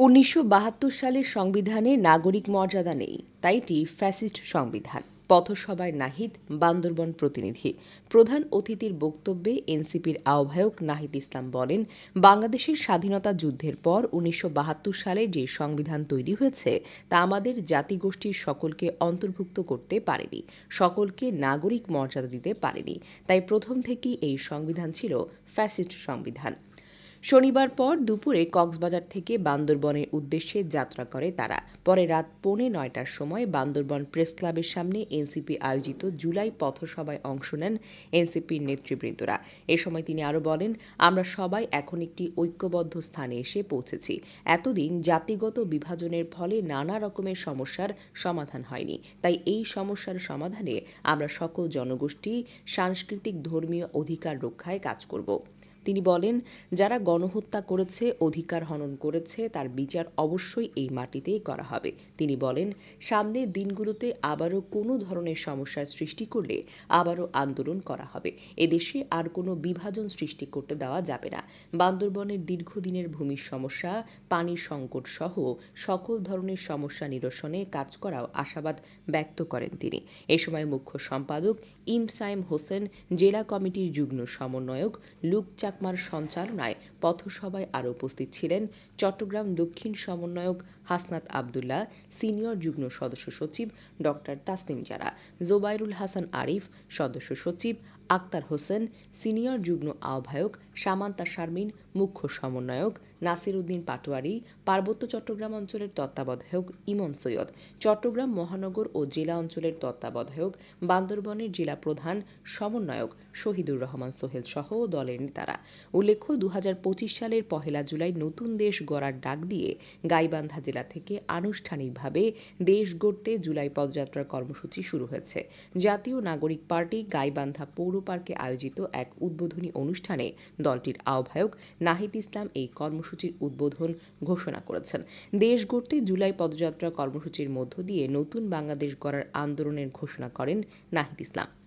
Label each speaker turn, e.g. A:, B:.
A: উনিশশো বাহাত্তর সালের সংবিধানে নাগরিক মর্যাদা নেই। তাই এটি ফ্যাসিস্ট সংবিধান। পথসভায় নাহিদ, বান্দরবন প্রতিনিধি। প্রধান অতিথির বক্তব্যে এনসিপির আহ্বায়ক নাহিদ ইসলাম বলেন, বাংলাদেশের স্বাধীনতা যুদ্ধের পর উনিশশো বাহাত্তর সালে যে সংবিধান তৈরি হয়েছে, তা আমাদের জাতিগোষ্ঠীর সকলকে অন্তর্ভুক্ত করতে পারেনি। সকলকে নাগরিক মর্যাদা দিতে পারেনি। তাই প্রথম থেকেই এই সংবিধান ছিল ফ্যাসিস্ট সংবিধান। শনিবার পর দুপুরে কক্সবাজার থেকে বান্দরবনের উদ্দেশ্যে যাত্রা করে তারা। পরে রাত পৌনে নয়টার সময় বান্দরবন প্রেস ক্লাবের সামনে এনসিপি আয়োজিত জুলাই পথসভায় অংশ নেন এনসিপির নেতৃবৃন্দরা। এ সময় তিনি আরও বলেন, আমরা সবাই এখন একটি ঐক্যবদ্ধ স্থানে এসে পৌঁছেছি। এতদিন জাতিগত বিভাজনের ফলে নানা রকমের সমস্যার সমাধান হয়নি। তাই এই সমস্যার সমাধানে আমরা সকল জনগোষ্ঠী, সাংস্কৃতিক, ধর্মীয় অধিকার রক্ষায় কাজ করব। তিনি বলেন, যারা গণহত্যা করেছে, অধিকার হনন করেছে, তার বিচার অবশ্যই এই মাটিতেই করা হবে। তিনি বলেন, সামনের দিনগুলোতে আবারও কোনো ধরনের সমস্যার সৃষ্টি করলে আবারও আন্দোলন করা হবে। এদেশে আর কোনো বিভাজন সৃষ্টি করতে দেওয়া যাবে না। বান্দরবনের দীর্ঘদিনের ভূমির সমস্যা পানির সংকট সহ সকল ধরনের সমস্যা নিরসনে কাজ করাও আশাবাদ ব্যক্ত করেন তিনি। এ সময় মুখ্য সম্পাদক ইমসাইম হোসেন, জেলা কমিটির যুগ্ম সমন্বয়ক লুকচা চাকমার সঞ্চালনায় পথসভায় আরও উপস্থিত ছিলেন চট্টগ্রাম দক্ষিণ সমন্বয়ক হাসনাত আবদুল্লাহ, সিনিয়র যুগ্ম সদস্য সচিব ডক্টর তাসনিম জারা, জোবাইরুল হাসান আরিফ, সদস্য সচিব আক্তার হোসেন, সিনিয়র যুগ্ম আহ্বায়ক সামান্তা শারমিন, মুখ্য সমন্বয়ক নাসির উদ্দিন পাটোয়ারি, পার্বত্য চট্টগ্রাম অঞ্চলের তত্ত্বাবধায়ক ইমন সৈয়দ, চট্টগ্রাম মহানগর ও জেলা অঞ্চলের তত্ত্বাবধায়ক বান্দরবনের জেলা প্রধান সমন্বয়ক শহীদুর রহমান সোহেল সহ দলের নেতারা। উল্লেখ্য দু হাজার পঁচিশ সালের পহেলা জুলাই নতুন দেশ গড়ার ডাক দিয়ে গাইবান্ধা জেলা থেকে আনুষ্ঠানিকভাবে দেশ গড়তে জুলাই পদযাত্রার কর্মসূচি শুরু হয়েছে। জাতীয় নাগরিক পার্টি গাইবান্ধা পৌর পার্কে আয়োজিত এক উদ্বোধনী অনুষ্ঠানে দলটির আহ্বায়ক নাহিদ ইসলাম এই কর্মসূচির উদ্বোধন ঘোষণা করেছেন। দেশ গড়তে জুলাই পদযাত্রা কর্মসূচির মধ্য দিয়ে নতুন বাংলাদেশ গড়ার আন্দোলনের ঘোষণা করেন নাহিদ ইসলাম।